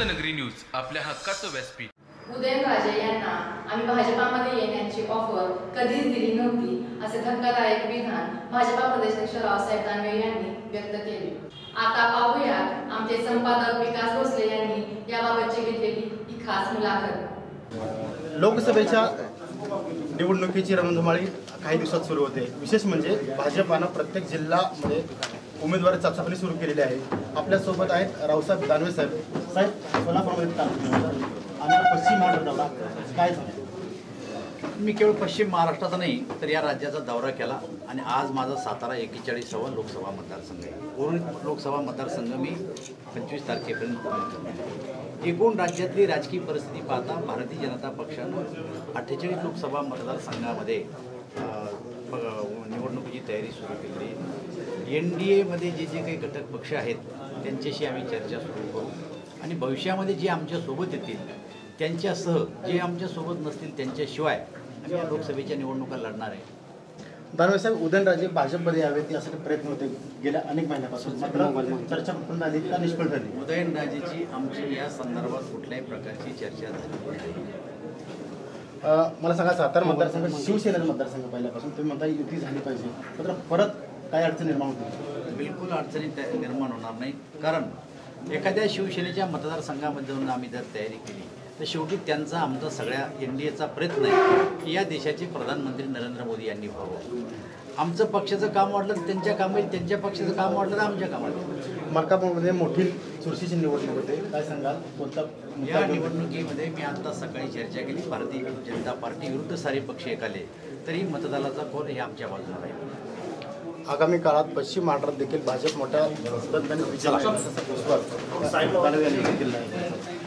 News आपल्या हक्काचं व्यासपीठ. उदयनराजे यांना आम्ही भाजपामध्ये येण्याची ऑफर कधीच दिली नव्हती असे धक्कादायक विधान भाजपा प्रदेशाध्यक्ष रावसाहेब दानवे यांनी व्यक्त केले. आता पाहूयात आमचे संपादक विकास भोसले यांनी याबाबतची घेतलेली ही खास मुलाखत. लोकसभेच्या निवडणुकीची रणधुमाळी काही दिवसात सुरू होते. विशेष म्हणजे भाजपानं प्रत्येक जिल्ह्यामध्ये उमेदवारी चाचपणी सुरू केलेली आहे. आपल्यासोबत आहेत रावसाहेब दानवे साहेब. साहेब सोलापूरमध्ये आम्हाला आणि पश्चिम महाराष्ट्राला काय झालं? मी केवळ पश्चिम महाराष्ट्राचा नाही तर या राज्याचा दौरा केला आणि आज माझा सातारा एकेचाळीसावा लोकसभा मतदारसंघ आहे. उर्वरित लोकसभा मतदारसंघ मी पंचवीस तारखेपर्यंत पूर्ण करणार एकूण राज्यातली राजकीय परिस्थिती पाहता भारतीय जनता पक्षानं अठ्ठेचाळीस लोकसभा मतदारसंघामध्ये प- निवडणुकीची तयारी सुरू केली. एन डी एमध्ये जे जे काही घटक पक्ष आहेत त्यांच्याशी आम्ही चर्चा सुरू करू. आणि भविष्यामध्ये जे आमच्यासोबत येतील त्यांच्यासह जे आमच्यासोबत नसतील त्यांच्याशिवाय आम्ही या लोकसभेच्या निवडणुका लढणार आहे. दानवे साहेब उदयनराजे भाजपमध्ये यावेत यासाठी प्रयत्न होते. गेल्या अनेक महिन्यापासून चर्चा कुठून झाली का निष्फळ झाली? उदयनराजेची आमची या संदर्भात कुठल्याही प्रकारची चर्चा झाली मला सांगा सातारा मतदारसंघ शिवसेनेचा मतदारसंघ पहिल्यापासून तुम्ही म्हणता युती झाली पाहिजे. मात्र परत काय अडचण निर्माण होती? बिलकुल अडचणी निर्माण होणार नाही कारण एखाद्या शिवसेनेच्या मतदारसंघामध्ये जाऊन आम्ही जर तयारी केली तर शेवटी त्यांचा आमचा सगळ्या एन डी एचा प्रयत्न आहे की या देशाचे प्रधानमंत्री नरेंद्र मोदी यांनी व्हावं. आमचं पक्षाचं काम वाढलं तर त्यांच्या काम होईल त्यांच्या पक्षाचं काम वाढलं तर आमच्या कामात. मलकापूरमध्ये मोठी चुरशीची निवडणूक होते. काय सांगाल? कोणता या निवडणुकीमध्ये मी आता सकाळी चर्चा केली भारतीय जनता पार्टी विरुद्ध सारे पक्ष एकाले तरी मतदानाचा कोल हे आमच्या बाजूला राहील. आगामी काळात पश्चिम महाराष्ट्रात देखील भाजप मोठ्या विजय